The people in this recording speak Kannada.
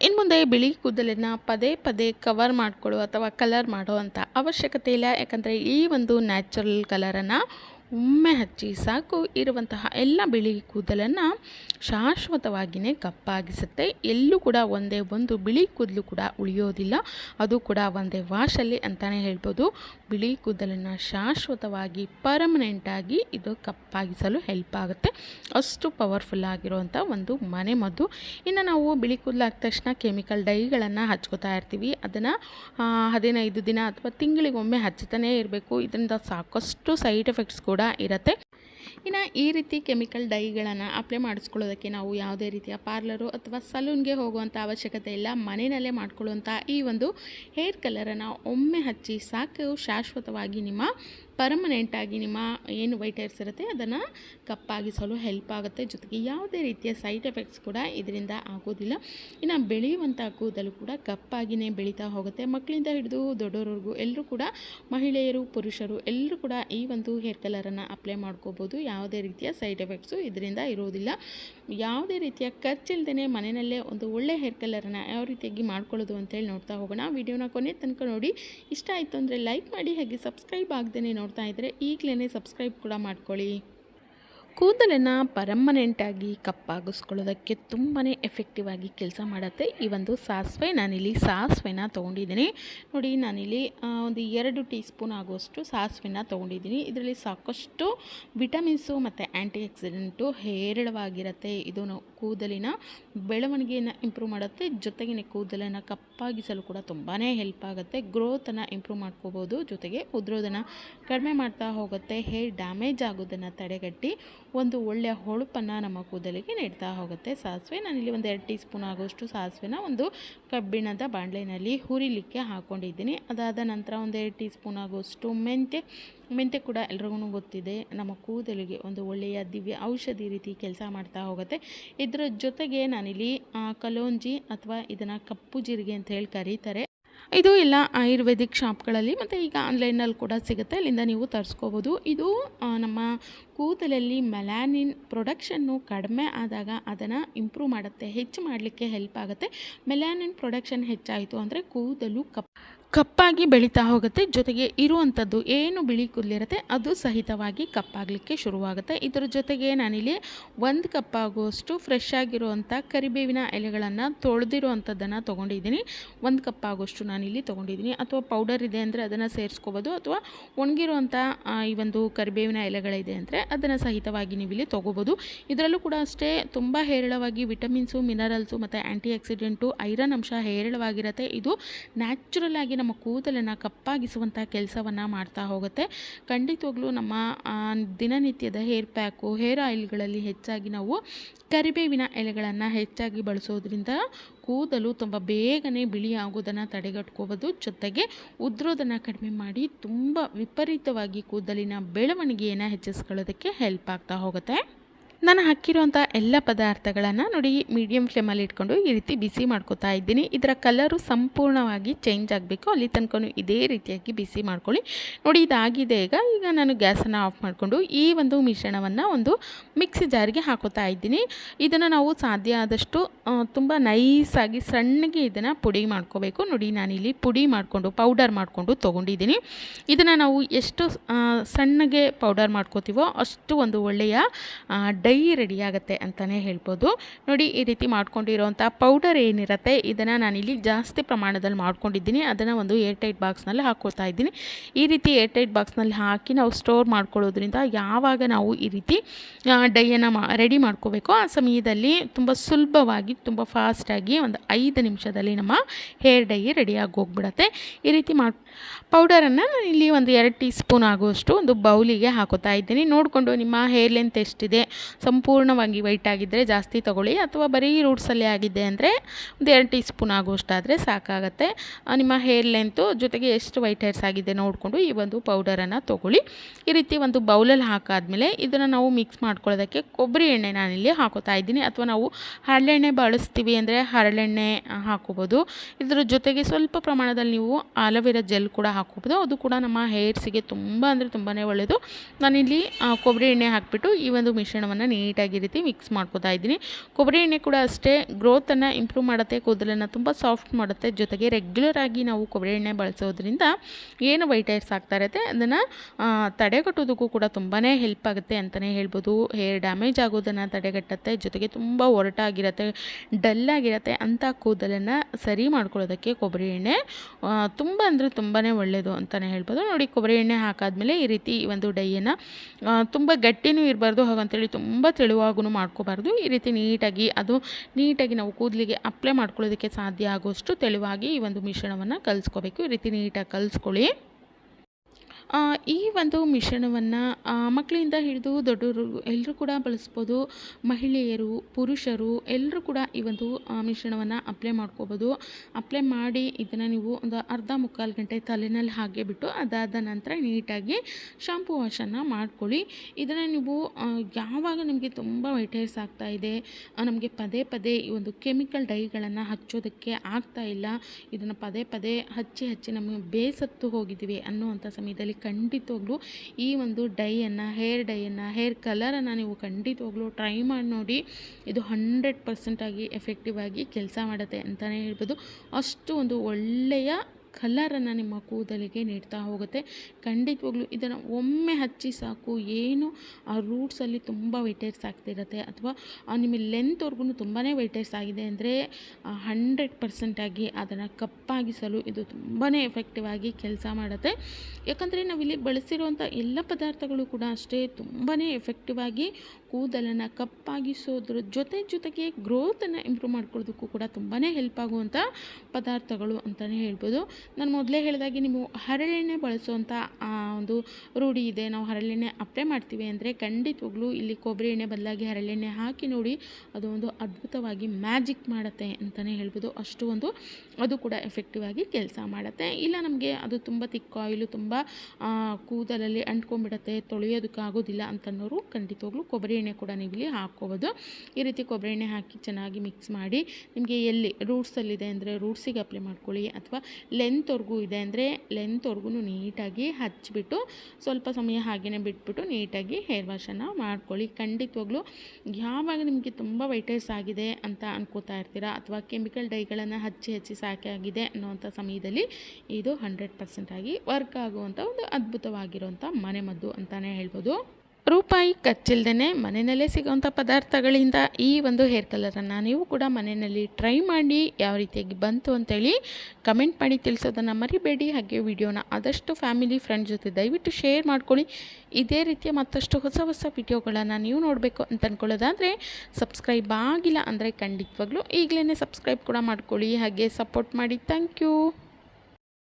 ಇನ್ನು ಮುಂದೆ ಬಿಳಿ ಕೂದಲನ್ನು ಪದೇ ಪದೇ ಕವರ್ ಮಾಡಿಕೊಳ್ಳೋ ಅಥವಾ ಕಲರ್ ಮಾಡೋ ಅಂತ ಅವಶ್ಯಕತೆ ಇಲ್ಲ. ಯಾಕಂದರೆ ಈ ಒಂದು ನ್ಯಾಚುರಲ್ ಕಲರನ್ನು ಒಮ್ಮೆ ಹಚ್ಚಿ ಸಾಕು ಇರುವಂತಹ ಎಲ್ಲ ಬಿಳಿ ಕೂದಲನ್ನು ಶಾಶ್ವತವಾಗಿಯೇ ಕಪ್ಪಾಗಿಸುತ್ತೆ. ಎಲ್ಲೂ ಕೂಡ ಒಂದೇ ಒಂದು ಬಿಳಿ ಕೂದಲು ಕೂಡ ಉಳಿಯೋದಿಲ್ಲ. ಅದು ಕೂಡ ಒಂದೇ ವಾಶಲ್ಲಿ ಅಂತಲೇ ಹೇಳ್ಬೋದು. ಬಿಳಿ ಕೂದಲನ್ನು ಶಾಶ್ವತವಾಗಿ ಪರ್ಮನೆಂಟಾಗಿ ಇದು ಕಪ್ಪಾಗಿಸಲು ಹೆಲ್ಪ್ ಆಗುತ್ತೆ. ಅಷ್ಟು ಪವರ್ಫುಲ್ ಆಗಿರುವಂಥ ಒಂದು ಮನೆ ಮದ್ದು. ಇನ್ನು ನಾವು ಬಿಳಿ ಕೂದಲು ಆದ ತಕ್ಷಣ ಕೆಮಿಕಲ್ ಡೈಗಳನ್ನು ಹಚ್ಕೋತಾ ಇರ್ತೀವಿ. ಅದನ್ನು ಹದಿನೈದು ದಿನ ಅಥವಾ ತಿಂಗಳಿಗೊಮ್ಮೆ ಹಚ್ಚತಾನೇ ಇರಬೇಕು. ಇದರಿಂದ ಸಾಕಷ್ಟು ಸೈಡ್ ಎಫೆಕ್ಟ್ಸ್ ಇರುತ್ತೆ. ಇನ್ನು ಈ ರೀತಿ ಕೆಮಿಕಲ್ ಡೈಗಳನ್ನು ಅಪ್ಲೈ ಮಾಡಿಸ್ಕೊಳ್ಳೋದಕ್ಕೆ ನಾವು ಯಾವುದೇ ರೀತಿಯ ಪಾರ್ಲರು ಅಥವಾ ಸಲೂನ್ಗೆ ಹೋಗುವಂಥ ಅವಶ್ಯಕತೆ ಇಲ್ಲ. ಮನೆಯಲ್ಲೇ ಮಾಡ್ಕೊಳ್ಳುವಂಥ ಈ ಒಂದು ಹೇರ್ ಕಲರನ್ನು ಒಮ್ಮೆ ಹಚ್ಚಿ ಸಾಕು. ಶಾಶ್ವತವಾಗಿ ನಿಮ್ಮ ಪರ್ಮನೆಂಟಾಗಿ ನಿಮ್ಮ ಏನು ವೈಟ್ ಹೇರ್ಸ್ ಇರುತ್ತೆ, ಅದನ್ನು ಕಪ್ಪಾಗಿಸಲು ಹೆಲ್ಪ್ ಆಗುತ್ತೆ. ಜೊತೆಗೆ ಯಾವುದೇ ರೀತಿಯ ಸೈಡ್ ಎಫೆಕ್ಟ್ಸ್ ಕೂಡ ಇದರಿಂದ ಆಗೋದಿಲ್ಲ. ಇನ್ನು ಬೆಳೆಯುವಂಥ ಕೂದಲು ಕೂಡ ಕಪ್ಪಾಗಿಯೇ ಬೆಳೀತಾ ಹೋಗುತ್ತೆ. ಮಕ್ಕಳಿಂದ ಹಿಡಿದು ದೊಡ್ಡವರವರೆಗೂ ಎಲ್ಲರೂ ಕೂಡ, ಮಹಿಳೆಯರು, ಪುರುಷರು ಎಲ್ಲರೂ ಕೂಡ ಈ ಒಂದು ಹೇರ್ ಕಲರನ್ನು ಅಪ್ಲೈ ಮಾಡ್ಕೋಬೋದು. ಯಾವುದೇ ರೀತಿಯ ಸೈಡ್ ಎಫೆಕ್ಟ್ಸು ಇದರಿಂದ ಇರೋದಿಲ್ಲ. ಯಾವುದೇ ರೀತಿಯ ಖರ್ಚಿಲ್ದೇ ಮನೆಯಲ್ಲೇ ಒಂದು ಒಳ್ಳೆ ಹೇರ್ ಕಲರನ್ನು ಯಾವ ರೀತಿಯಾಗಿ ಮಾಡ್ಕೊಳ್ಳೋದು ಅಂತೇಳಿ ನೋಡ್ತಾ ಹೋಗೋಣ. ವಿಡಿಯೋನ ಕೊನೆ ತನಕ ನೋಡಿ. ಇಷ್ಟ ಆಯಿತು ಅಂದರೆ ಲೈಕ್ ಮಾಡಿ, ಹಾಗೆ ಸಬ್ಸ್ಕ್ರೈಬ್ ಆಗದೇ ನೋಡ್ತಾ ಇದ್ದರೆ ಈಗಲೇ ಸಬ್ಸ್ಕ್ರೈಬ್ ಕೂಡ ಮಾಡ್ಕೊಳ್ಳಿ. ಕೂದಲನ್ನು ಪರ್ಮನೆಂಟಾಗಿ ಕಪ್ಪಾಗಿಸ್ಕೊಳ್ಳೋದಕ್ಕೆ ತುಂಬಾ ಎಫೆಕ್ಟಿವ್ ಆಗಿ ಕೆಲಸ ಮಾಡುತ್ತೆ. ಈ ಒಂದು ಸಾಸಿವೆ ನಾನಿಲ್ಲಿ ಸಾಸಿವೆನ ತೊಗೊಂಡಿದ್ದೀನಿ. ನೋಡಿ, ನಾನಿಲ್ಲಿ ಒಂದು ಎರಡು ಟೀ ಸ್ಪೂನ್ ಆಗುವಷ್ಟು ಸಾಸಿವೆನ ತೊಗೊಂಡಿದ್ದೀನಿ. ಇದರಲ್ಲಿ ಸಾಕಷ್ಟು ವಿಟಮಿನ್ಸು ಮತ್ತು ಆ್ಯಂಟಿ ಆಕ್ಸಿಡೆಂಟು ಹೇರಳವಾಗಿರುತ್ತೆ. ಇದು ಕೂದಲಿನ ಬೆಳವಣಿಗೆಯನ್ನು ಇಂಪ್ರೂವ್ ಮಾಡುತ್ತೆ. ಜೊತೆಗೆ ಕೂದಲನ್ನು ಕಪ್ಪಾಗಿಸಲು ಕೂಡ ತುಂಬಾ ಹೆಲ್ಪ್ ಆಗುತ್ತೆ. ಗ್ರೋತನ್ನು ಇಂಪ್ರೂವ್ ಮಾಡ್ಕೋಬೋದು. ಜೊತೆಗೆ ಉದ್ರೋದನ್ನು ಕಡಿಮೆ ಮಾಡ್ತಾ ಹೋಗುತ್ತೆ. ಹೇರ್ ಡ್ಯಾಮೇಜ್ ಆಗೋದನ್ನು ತಡೆಗಟ್ಟಿ ಒಂದು ಒಳ್ಳೆಯ ಹೊಳಪನ್ನು ನಮ್ಮ ಕೂದಲಿಗೆ ನೀಡ್ತಾ ಹೋಗುತ್ತೆ. ಸಾಸಿವೆ ನಾನಿಲ್ಲಿ ಒಂದು ಎರಡು ಟೀ ಸ್ಪೂನ್ ಆಗೋಷ್ಟು ಸಾಸಿವೆನ ಒಂದು ಕಬ್ಬಿಣದ ಬಾಣಲೆನಲ್ಲಿ ಹುರಿಲಿಕ್ಕೆ ಹಾಕ್ಕೊಂಡಿದ್ದೀನಿ ಅದಾದ ನಂತರ ಒಂದು ಎರಡು ಟೀ ಸ್ಪೂನ್ ಆಗೋಷ್ಟು ಮೆಂತ್ಯ ಮೆಂತ್ಯ ಕೂಡ ಎಲ್ರಿಗೂ ಗೊತ್ತಿದೆ. ನಮ್ಮ ಕೂದಲಿಗೆ ಒಂದು ಒಳ್ಳೆಯ ದಿವ್ಯ ಔಷಧಿ ರೀತಿ ಕೆಲಸ ಮಾಡ್ತಾ ಹೋಗುತ್ತೆ. ಇದರ ಜೊತೆಗೆ ನಾನಿಲ್ಲಿ ಕಲೋಂಜಿ ಅಥವಾ ಇದನ್ನು ಕಪ್ಪು ಜೀರಿಗೆ ಅಂತ ಹೇಳಿ ಕರೀತಾರೆ. ಇದು ಎಲ್ಲ ಆಯುರ್ವೇದಿಕ್ ಶಾಪ್ಗಳಲ್ಲಿ ಮತ್ತು ಈಗ ಆನ್ಲೈನಲ್ಲಿ ಕೂಡ ಸಿಗುತ್ತೆ. ಅಲ್ಲಿಂದ ನೀವು ತರಿಸ್ಕೋಬೋದು. ಇದು ನಮ್ಮ ಕೂದಲಲ್ಲಿ ಮೆಲಾನಿನ್ ಪ್ರೊಡಕ್ಷನ್ನು ಕಡಿಮೆ ಆದಾಗ ಅದನ್ನು ಇಂಪ್ರೂವ್ ಮಾಡುತ್ತೆ, ಹೆಚ್ಚು ಮಾಡಲಿಕ್ಕೆ ಹೆಲ್ಪ್ ಆಗುತ್ತೆ. ಮೆಲಾನಿನ್ ಪ್ರೊಡಕ್ಷನ್ ಹೆಚ್ಚಾಯಿತು ಅಂದರೆ ಕೂದಲು ಕಪ್ ಕಪ್ಪಾಗಿ ಬೆಳೀತಾ ಹೋಗುತ್ತೆ. ಜೊತೆಗೆ ಇರುವಂಥದ್ದು ಏನು ಬಿಳಿ ಕುಲ್ಲಿರುತ್ತೆ ಅದು ಸಹಿತವಾಗಿ ಕಪ್ಪಾಗಲಿಕ್ಕೆ ಶುರುವಾಗುತ್ತೆ. ಇದರ ಜೊತೆಗೆ ನಾನಿಲ್ಲಿ ಒಂದು ಕಪ್ ಆಗುವಷ್ಟು ಫ್ರೆಶ್ ಆಗಿರುವಂಥ ಕರಿಬೇವಿನ ಎಲೆಗಳನ್ನು ತೊಳೆದಿರುವಂಥದ್ದನ್ನು ತೊಗೊಂಡಿದ್ದೀನಿ. ಒಂದು ಕಪ್ ಆಗುವಷ್ಟು ನಾನಿಲ್ಲಿ ತೊಗೊಂಡಿದ್ದೀನಿ. ಅಥವಾ ಪೌಡರ್ ಇದೆ ಅಂದರೆ ಅದನ್ನು ಸೇರಿಸ್ಕೋಬೋದು. ಅಥವಾ ಒಣಗಿರುವಂಥ ಈ ಒಂದು ಕರಿಬೇವಿನ ಎಲೆಗಳಿದೆ ಅಂದರೆ ಅದನ್ನು ಸಹಿತವಾಗಿ ನೀವು ಇಲ್ಲಿ ತೊಗೋಬೋದು. ಇದರಲ್ಲೂ ಕೂಡ ಅಷ್ಟೇ ತುಂಬ ಹೇರಳವಾಗಿ ವಿಟಮಿನ್ಸು ಮಿನರಲ್ಸು ಮತ್ತು ಆ್ಯಂಟಿ ಆಕ್ಸಿಡೆಂಟು ಐರನ್ ಅಂಶ ಹೇರಳವಾಗಿರುತ್ತೆ. ಇದು ನ್ಯಾಚುರಲ್ ಆಗಿ ನಮ್ಮ ಕೂದಲನ್ನು ಕಪ್ಪಾಗಿಸುವಂಥ ಕೆಲಸವನ್ನು ಮಾಡ್ತಾ ಹೋಗುತ್ತೆ. ಖಂಡಿತವಾಗ್ಲೂ ನಮ್ಮ ದಿನನಿತ್ಯದ ಹೇರ್ ಪ್ಯಾಕು, ಹೇರ್ ಆಯಿಲ್ಗಳಲ್ಲಿ ಹೆಚ್ಚಾಗಿ ನಾವು ಕರಿಬೇವಿನ ಎಲೆಗಳನ್ನು ಹೆಚ್ಚಾಗಿ ಬಳಸೋದ್ರಿಂದ ಕೂದಲು ತುಂಬ ಬೇಗನೆ ಬಿಳಿ ಆಗೋದನ್ನು ತಡೆಗಟ್ಕೋಬೋದು. ಜೊತೆಗೆ ಉದ್ರೋದನ್ನು ಕಡಿಮೆ ಮಾಡಿ ತುಂಬ ವಿಪರೀತವಾಗಿ ಕೂದಲಿನ ಬೆಳವಣಿಗೆಯನ್ನು ಹೆಚ್ಚಿಸ್ಕೊಳ್ಳೋದಕ್ಕೆ ಹೆಲ್ಪ್ ಆಗ್ತಾ ಹೋಗುತ್ತೆ. ನಾನು ಹಾಕಿರುವಂಥ ಎಲ್ಲ ಪದಾರ್ಥಗಳನ್ನು ನೋಡಿ ಮೀಡಿಯಮ್ ಫ್ಲೇಮಲ್ಲಿ ಇಟ್ಕೊಂಡು ಈ ರೀತಿ ಬಿಸಿ ಮಾಡ್ಕೊತಾ ಇದ್ದೀನಿ. ಇದರ ಕಲರು ಸಂಪೂರ್ಣವಾಗಿ ಚೇಂಜ್ ಆಗಬೇಕು. ಅಲ್ಲಿ ತನಕ ಇದೇ ರೀತಿಯಾಗಿ ಬಿಸಿ ಮಾಡ್ಕೊಳ್ಳಿ. ನೋಡಿ ಇದಾಗಿದೆ ಈಗ. ಈಗ ನಾನು ಗ್ಯಾಸನ್ನು ಆಫ್ ಮಾಡಿಕೊಂಡು ಈ ಒಂದು ಮಿಶ್ರಣವನ್ನು ಒಂದು ಮಿಕ್ಸಿ ಜಾರಿಗೆ ಹಾಕೋತಾ ಇದ್ದೀನಿ. ಇದನ್ನು ನಾವು ಸಾಧ್ಯ ಆದಷ್ಟು ತುಂಬ ನೈಸಾಗಿ ಸಣ್ಣಗೆ ಇದನ್ನು ಪುಡಿ ಮಾಡ್ಕೋಬೇಕು. ನೋಡಿ ನಾನಿಲ್ಲಿ ಪುಡಿ ಮಾಡಿಕೊಂಡು ಪೌಡರ್ ಮಾಡಿಕೊಂಡು ತೊಗೊಂಡಿದ್ದೀನಿ. ಇದನ್ನು ನಾವು ಎಷ್ಟು ಸಣ್ಣಗೆ ಪೌಡರ್ ಮಾಡ್ಕೋತೀವೋ ಅಷ್ಟು ಒಂದು ಒಳ್ಳೆಯ ಡೈ ರೆಡಿ ಆಗುತ್ತೆ ಅಂತಲೇ ಹೇಳ್ಬೋದು. ನೋಡಿ, ಈ ರೀತಿ ಮಾಡ್ಕೊಂಡಿರೋಂಥ ಪೌಡರ್ ಏನಿರುತ್ತೆ, ಇದನ್ನು ನಾನಿಲ್ಲಿ ಜಾಸ್ತಿ ಪ್ರಮಾಣದಲ್ಲಿ ಮಾಡ್ಕೊಂಡಿದ್ದೀನಿ. ಅದನ್ನು ಒಂದು ಏರ್ ಟೈಟ್ ಬಾಕ್ಸ್ನಲ್ಲಿ ಹಾಕ್ಕೊಳ್ತಾ ಇದ್ದೀನಿ. ಈ ರೀತಿ ಏರ್ ಟೈಟ್ ಬಾಕ್ಸ್ನಲ್ಲಿ ಹಾಕಿ ನಾವು ಸ್ಟೋರ್ ಮಾಡ್ಕೊಳ್ಳೋದ್ರಿಂದ ಯಾವಾಗ ನಾವು ಈ ರೀತಿ ಡೈಯನ್ನು ಮಾ, ರೆಡಿ ಮಾಡ್ಕೋಬೇಕು ಆ ಸಮಯದಲ್ಲಿ ತುಂಬ ಸುಲಭವಾಗಿ, ತುಂಬ ಫಾಸ್ಟಾಗಿ ಒಂದು ಐದು ನಿಮಿಷದಲ್ಲಿ ನಮ್ಮ ಹೇರ್ ಡೈ ರೆಡಿಯಾಗಿ ಹೋಗ್ಬಿಡತ್ತೆ ಈ ರೀತಿ ಮಾಡಿ, ಪೌಡರನ್ನು ನಾನು ಇಲ್ಲಿ ಒಂದು ಎರಡು ಟೀ ಸ್ಪೂನ್ ಆಗುವಷ್ಟು ಒಂದು ಬೌಲಿಗೆ ಹಾಕೋತಾ ಇದ್ದೀನಿ. ನೋಡಿಕೊಂಡು ನಿಮ್ಮ ಹೇರ್ ಲೆಂತ್ ಎಷ್ಟಿದೆ ಸಂಪೂರ್ಣವಾಗಿ ವೈಟ್ ಆಗಿದ್ದರೆ ಜಾಸ್ತಿ ತೊಗೊಳ್ಳಿ ಅಥವಾ ಬರೀ ರೂಟ್ಸಲ್ಲಿ ಆಗಿದೆ ಅಂದರೆ ಒಂದು ಎರಡು ಟೀ ಸ್ಪೂನ್ ಆಗುವಷ್ಟಾದರೆ ಸಾಕಾಗುತ್ತೆ. ನಿಮ್ಮ ಹೇರ್ ಲೆಂತು ಜೊತೆಗೆ ಎಷ್ಟು ವೈಟ್ ಹೇರ್ಸ್ ಆಗಿದೆ ನೋಡಿಕೊಂಡು ಈ ಒಂದು ಪೌಡರನ್ನು ತೊಗೊಳ್ಳಿ. ಈ ರೀತಿ ಒಂದು ಬೌಲಲ್ಲಿ ಹಾಕಾದ್ಮೇಲೆ ಇದನ್ನು ನಾವು ಮಿಕ್ಸ್ ಮಾಡ್ಕೊಳ್ಳೋದಕ್ಕೆ ಕೊಬ್ಬರಿ ಎಣ್ಣೆ ನಾನಿಲ್ಲಿ ಹಾಕೋತಾ ಇದ್ದೀನಿ. ಅಥವಾ ನಾವು ಹರಳೆಣ್ಣೆ ಬಳಸ್ತೀವಿ ಅಂದರೆ ಹರಳೆಣ್ಣೆ ಹಾಕೋಬೋದು ಇದರ ಜೊತೆಗೆ ಸ್ವಲ್ಪ ಪ್ರಮಾಣದಲ್ಲಿ ನೀವು ಆಲೋವೆರಾ ಜೆಲ್ ಕೂಡ ಹಾಕೋಬೋದು ಅದು ಕೂಡ ನಮ್ಮ ಹೇರ್ಸಿಗೆ ತುಂಬ ಅಂದರೆ ತುಂಬಾ ಒಳ್ಳೆಯದು ನಾನಿಲ್ಲಿ ಕೊಬ್ಬರಿ ಎಣ್ಣೆ ಹಾಕಿಬಿಟ್ಟು ಈ ಒಂದು ಮಿಶ್ರಣವನ್ನು ಇದನ್ನು ನೀಟಾಗಿ ರೀತಿ ಮಿಕ್ಸ್ ಮಾಡ್ಕೋತಾ ಇದ್ದೀನಿ. ಕೊಬ್ಬರಿ ಎಣ್ಣೆ ಕೂಡ ಅಷ್ಟೇ ಗ್ರೋತನ್ನು ಇಂಪ್ರೂವ್ ಮಾಡುತ್ತೆ, ಕೂದಲನ್ನು ತುಂಬ ಸಾಫ್ಟ್ ಮಾಡುತ್ತೆ. ಜೊತೆಗೆ ರೆಗ್ಯುಲರ್ ಆಗಿ ನಾವು ಕೊಬ್ಬರಿ ಎಣ್ಣೆ ಬಳಸೋದ್ರಿಂದ ಏನು ವೈಟ್ ಹೇರ್ಸ್ ಆಗ್ತಾ ಇರುತ್ತೆ, ಅದನ್ನು ತಡೆಗಟ್ಟೋದಕ್ಕೂ ಕೂಡ ತುಂಬಾ ಹೆಲ್ಪ್ ಆಗುತ್ತೆ ಅಂತಲೇ ಹೇಳ್ಬೋದು. ಹೇರ್ ಡ್ಯಾಮೇಜ್ ಆಗೋದನ್ನು ತಡೆಗಟ್ಟುತ್ತೆ, ಜೊತೆಗೆ ತುಂಬ ಒರಟಾಗಿರುತ್ತೆ ಡಲ್ ಆಗಿರುತ್ತೆ ಅಂಥ ಕೂದಲನ್ನು ಸರಿ ಮಾಡ್ಕೊಳ್ಳೋದಕ್ಕೆ ಕೊಬ್ಬರಿ ಎಣ್ಣೆ ತುಂಬ ಅಂದರೆ ತುಂಬಾ ಒಳ್ಳೆಯದು ಅಂತಲೇ ಹೇಳ್ಬೋದು. ನೋಡಿ, ಕೊಬ್ಬರಿ ಎಣ್ಣೆ ಹಾಕಾದ್ಮೇಲೆ ಈ ರೀತಿ ಈ ಒಂದು ಡೈಯನ್ನು ತುಂಬ ಗಟ್ಟಿನೂ ಇರಬಾರ್ದು, ಹಾಗಂತೇಳಿ ತುಂಬ ತೆಳುವಾಗೂ ಮಾಡ್ಕೋಬಾರ್ದು. ಈ ರೀತಿ ನೀಟಾಗಿ ಅದು ನೀಟಾಗಿ ನಾವು ಕೂದಲಿಗೆ ಅಪ್ಲೈ ಮಾಡ್ಕೊಳ್ಳೋದಕ್ಕೆ ಸಾಧ್ಯ ಆಗೋಷ್ಟು ತೆಳುವಾಗಿ ಈ ಒಂದು ಮಿಶ್ರಣವನ್ನು ಕಲಿಸ್ಕೋಬೇಕು. ಈ ರೀತಿ ನೀಟಾಗಿ ಕಲಿಸ್ಕೊಳ್ಳಿ. ಈ ಒಂದು ಮಿಶ್ರಣವನ್ನು ಮಕ್ಕಳಿಂದ ಹಿಡಿದು ದೊಡ್ಡವರು ಎಲ್ಲರೂ ಕೂಡ ಬಳಸ್ಬೋದು. ಮಹಿಳೆಯರು, ಪುರುಷರು ಎಲ್ಲರೂ ಕೂಡ ಈ ಒಂದು ಮಿಶ್ರಣವನ್ನು ಅಪ್ಲೈ ಮಾಡ್ಕೋಬೋದು. ಅಪ್ಲೈ ಮಾಡಿ ಇದನ್ನು ನೀವು ಒಂದು ಅರ್ಧ ಮುಕ್ಕಾಲು ಗಂಟೆ ತಲೆನಲ್ಲಿ ಹಾಗೆ ಬಿಟ್ಟು ಅದಾದ ನಂತರ ನೀಟಾಗಿ ಶಾಂಪು ವಾಶನ್ನು ಮಾಡ್ಕೊಳ್ಳಿ. ಇದನ್ನು ನೀವು ಯಾವಾಗ ನಿಮಗೆ ತುಂಬ ವೈಟ್ ಹೇರ್ಸ್ ಆಗ್ತಾ ಇದೆ ನಮಗೆ ಪದೇ ಪದೇ ಈ ಒಂದು ಕೆಮಿಕಲ್ ಡೈಗಳನ್ನು ಹಚ್ಚೋದಕ್ಕೆ ಆಗ್ತಾ ಇಲ್ಲ, ಇದನ್ನು ಪದೇ ಪದೇ ಹಚ್ಚಿ ಹಚ್ಚಿ ನಮಗೆ ಬೇಸತ್ತು ಹೋಗಿದ್ದೀವಿ ಅನ್ನುವಂಥ ಸಮಯದಲ್ಲಿ ಖಂಡಿತವಾಗ್ಲೂ ಈ ಒಂದು ಡೈಯನ್ನು, ಹೇರ್ ಡೈಯನ್ನು, ಹೇರ್ ಕಲರನ್ನು ನೀವು ಖಂಡಿತವಾಗ್ಲೂ ಟ್ರೈ ಮಾಡಿ ನೋಡಿ. ಇದು ಹಂಡ್ರೆಡ್ ಪರ್ಸೆಂಟಾಗಿ ಎಫೆಕ್ಟಿವ್ ಆಗಿ ಕೆಲಸ ಮಾಡುತ್ತೆ ಅಂತಲೇ ಹೇಳ್ಬೋದು. ಅಷ್ಟು ಒಂದು ಒಳ್ಳೆಯ ಕಲರನ್ನು ನಿಮ್ಮ ಕೂದಲಿಗೆ ನೀಡ್ತಾ ಹೋಗುತ್ತೆ. ಖಂಡಿತವಾಗ್ಲೂ ಇದನ್ನು ಒಮ್ಮೆ ಹಚ್ಚಿ ಸಾಕು. ಏನು ಆ ರೂಟ್ಸಲ್ಲಿ ತುಂಬ ವೈಟೇರ್ಸ್ ಆಗ್ತಿರುತ್ತೆ ಅಥವಾ ನಿಮ್ಮ ಲೆಂತ್ವರೆಗೂ ತುಂಬಾ ವೈಟೇರ್ಸ್ ಆಗಿದೆ ಅಂದರೆ ಹಂಡ್ರೆಡ್ ಪರ್ಸೆಂಟಾಗಿ ಅದನ್ನು ಕಪ್ಪಾಗಿಸಲು ಇದು ತುಂಬಾ ಎಫೆಕ್ಟಿವ್ ಆಗಿ ಕೆಲಸ ಮಾಡುತ್ತೆ. ಯಾಕಂದರೆ ನಾವಿಲ್ಲಿ ಬಳಸಿರುವಂಥ ಎಲ್ಲ ಪದಾರ್ಥಗಳು ಕೂಡ ಅಷ್ಟೇ ತುಂಬಾ ಎಫೆಕ್ಟಿವ್ ಆಗಿ ಕೂದಲನ್ನು ಕಪ್ಪಾಗಿಸೋದ್ರ ಜೊತೆ ಜೊತೆಗೆ ಗ್ರೋತನ್ನು ಇಂಪ್ರೂವ್ ಮಾಡ್ಕೊಳ್ಳೋದಕ್ಕೂ ಕೂಡ ತುಂಬಾ ಹೆಲ್ಪ್ ಆಗುವಂಥ ಪದಾರ್ಥಗಳು ಅಂತಲೇ ಹೇಳ್ಬೋದು. ನಾನು ಮೊದಲೇ ಹೇಳಿದಾಗೆ ನೀವು ಹರಳೆಣ್ಣೆ ಬಳಸುವಂಥ ಒಂದು ರೂಢಿ ಇದೆ. ನಾವು ಹರಳೆಣ್ಣೆ ಅಪ್ಲೈ ಮಾಡ್ತೀವಿ ಅಂದರೆ ಖಂಡಿತವಾಗ್ಲೂ ಇಲ್ಲಿ ಕೊಬ್ಬರಿ ಎಣ್ಣೆ ಬದಲಾಗಿ ಹರಳೆಣ್ಣೆ ಹಾಕಿ ನೋಡಿ, ಅದು ಒಂದು ಅದ್ಭುತವಾಗಿ ಮ್ಯಾಜಿಕ್ ಮಾಡುತ್ತೆ ಅಂತಲೇ ಹೇಳ್ಬೋದು. ಅಷ್ಟು ಒಂದು ಅದು ಕೂಡ ಎಫೆಕ್ಟಿವ್ ಆಗಿ ಕೆಲಸ ಮಾಡುತ್ತೆ. ಇಲ್ಲ ನಮಗೆ ಅದು ತುಂಬ ತಿಕ್ಕ ಆಯಿಲು ತುಂಬ ಕೂದಲಲ್ಲಿ ಅಂಟ್ಕೊಂಡ್ಬಿಡತ್ತೆ ತೊಳೆಯೋದಕ್ಕಾಗೋದಿಲ್ಲ ಅಂತನ್ನೋರು ಖಂಡಿತವಾಗ್ಲೂ ಕೊಬ್ಬರಿ ಎಣ್ಣೆ ಕೂಡ ನೀವು ಇಲ್ಲಿ ಹಾಕ್ಕೋಬೋದು. ಈ ರೀತಿ ಕೊಬ್ಬರಿ ಎಣ್ಣೆ ಹಾಕಿ ಚೆನ್ನಾಗಿ ಮಿಕ್ಸ್ ಮಾಡಿ, ನಿಮಗೆ ಎಲ್ಲಿ ರೂಟ್ಸಲ್ಲಿದೆ ಅಂದರೆ ರೂಟ್ಸಿಗೆ ಅಪ್ಲೈ ಮಾಡ್ಕೊಳ್ಳಿ ಅಥವಾ ಲೆಂತ್ವರೆಗೂ ಇದೆ ಅಂದರೆ ಲೆಂತ್ವರೆಗೂ ನೀಟಾಗಿ ಹಚ್ಚಿಬಿಟ್ಟು ಸ್ವಲ್ಪ ಸಮಯ ಹಾಗೆಯೇ ಬಿಟ್ಬಿಟ್ಟು ನೀಟಾಗಿ ಹೇರ್ ವಾಶನ್ನು ಮಾಡ್ಕೊಳ್ಳಿ. ಖಂಡಿತವಾಗ್ಲೂ ಯಾವಾಗ ನಿಮಗೆ ತುಂಬ ವೈಟೇಸ್ ಆಗಿದೆ ಅಂತ ಅನ್ಕೋತಾ ಇರ್ತೀರಾ ಅಥವಾ ಕೆಮಿಕಲ್ ಡೈಗಳನ್ನು ಹಚ್ಚಿ ಹಚ್ಚಿ ಸಾಕೆ ಆಗಿದೆ ಅನ್ನೋವಂಥ ಸಮಯದಲ್ಲಿ ಇದು ಹಂಡ್ರೆಡ್ ಪರ್ಸೆಂಟಾಗಿ ವರ್ಕ್ ಆಗುವಂಥ ಒಂದು ಅದ್ಭುತವಾಗಿರುವಂಥ ಮನೆಮದ್ದು ಅಂತಲೇ ಹೇಳ್ಬೋದು. ರೂಪಾಯಿ ಖರ್ಚಿಲ್ದೇ ಮನೆಯಲ್ಲೇ ಸಿಗುವಂಥ ಪದಾರ್ಥಗಳಿಂದ ಈ ಒಂದು ಹೇರ್ ಕಲರನ್ನು ನೀವು ಕೂಡ ಮನೆಯಲ್ಲಿ ಟ್ರೈ ಮಾಡಿ ಯಾವ ರೀತಿಯಾಗಿ ಬಂತು ಅಂತೇಳಿ ಕಮೆಂಟ್ ಮಾಡಿ ತಿಳಿಸೋದನ್ನು ಮರಿಬೇಡಿ. ಹಾಗೆ ವಿಡಿಯೋನ ಆದಷ್ಟು ಫ್ಯಾಮಿಲಿ ಫ್ರೆಂಡ್ ಜೊತೆ ದಯವಿಟ್ಟು ಶೇರ್ ಮಾಡ್ಕೊಳ್ಳಿ. ಇದೇ ರೀತಿಯ ಮತ್ತಷ್ಟು ಹೊಸ ಹೊಸ ವಿಡಿಯೋಗಳನ್ನು ನೀವು ನೋಡಬೇಕು ಅಂತ ಅಂದ್ಕೊಳ್ಳೋದಾದರೆ ಸಬ್ಸ್ಕ್ರೈಬ್ ಆಗಿಲ್ಲ ಅಂದರೆ ಖಂಡಿತವಾಗ್ಲೂ ಈಗಲೇ ಸಬ್ಸ್ಕ್ರೈಬ್ ಕೂಡ ಮಾಡ್ಕೊಳ್ಳಿ. ಹಾಗೆ ಸಪೋರ್ಟ್ ಮಾಡಿ. Thank you.